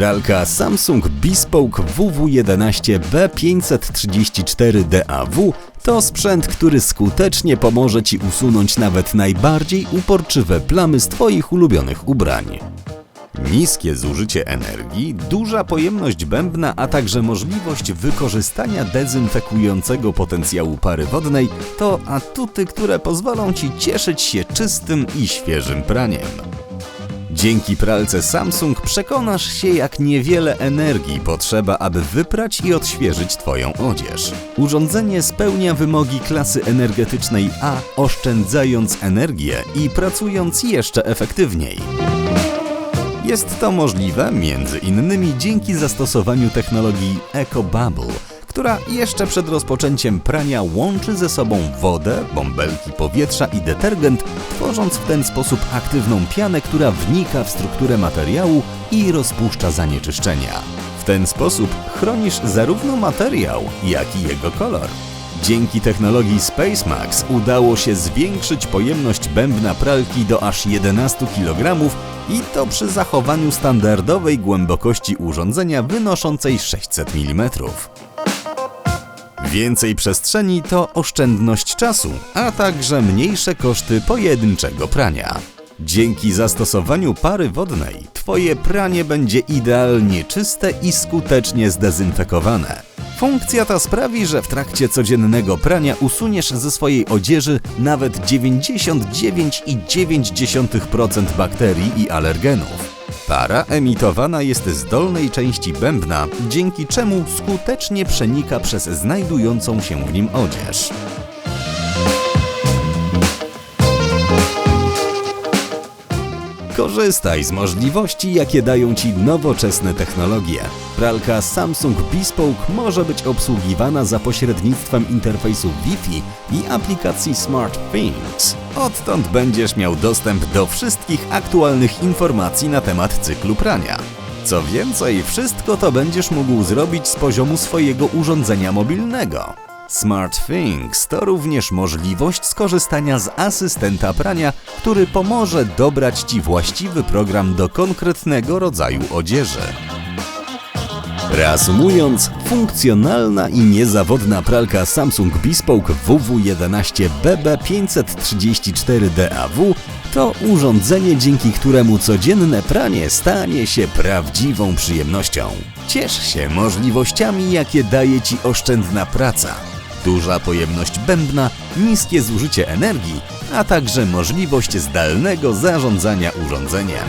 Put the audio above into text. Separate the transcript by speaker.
Speaker 1: Pralka Samsung Bespoke WW11B534DAW to sprzęt, który skutecznie pomoże Ci usunąć nawet najbardziej uporczywe plamy z Twoich ulubionych ubrań. Niskie zużycie energii, duża pojemność bębna, a także możliwość wykorzystania dezynfekującego potencjału pary wodnej to atuty, które pozwolą Ci cieszyć się czystym i świeżym praniem. Dzięki pralce Samsung przekonasz się, jak niewiele energii potrzeba, aby wyprać i odświeżyć Twoją odzież. Urządzenie spełnia wymogi klasy energetycznej A, oszczędzając energię i pracując jeszcze efektywniej. Jest to możliwe innymi dzięki zastosowaniu technologii EcoBubble, która jeszcze przed rozpoczęciem prania łączy ze sobą wodę, bąbelki powietrza i detergent, tworząc w ten sposób aktywną pianę, która wnika w strukturę materiału i rozpuszcza zanieczyszczenia. W ten sposób chronisz zarówno materiał, jak i jego kolor. Dzięki technologii SpaceMax udało się zwiększyć pojemność bębna pralki do aż 11 kg i to przy zachowaniu standardowej głębokości urządzenia wynoszącej 600 mm. Więcej przestrzeni to oszczędność czasu, a także mniejsze koszty pojedynczego prania. Dzięki zastosowaniu pary wodnej Twoje pranie będzie idealnie czyste i skutecznie zdezynfekowane. Funkcja ta sprawi, że w trakcie codziennego prania usuniesz ze swojej odzieży nawet 99,9% bakterii i alergenów. Para emitowana jest z dolnej części bębna, dzięki czemu skutecznie przenika przez znajdującą się w nim odzież. Korzystaj z możliwości, jakie dają Ci nowoczesne technologie. Pralka Samsung Bespoke może być obsługiwana za pośrednictwem interfejsu Wi-Fi i aplikacji SmartThings. Odtąd będziesz miał dostęp do wszystkich aktualnych informacji na temat cyklu prania. Co więcej, wszystko to będziesz mógł zrobić z poziomu swojego urządzenia mobilnego. SmartThings to również możliwość skorzystania z asystenta prania, który pomoże dobrać Ci właściwy program do konkretnego rodzaju odzieży. Reasumując, funkcjonalna i niezawodna pralka Samsung Bespoke WW11BB534DAW to urządzenie, dzięki któremu codzienne pranie stanie się prawdziwą przyjemnością. Ciesz się możliwościami, jakie daje Ci oszczędna praca. Duża pojemność bębna, niskie zużycie energii, a także możliwość zdalnego zarządzania urządzeniem.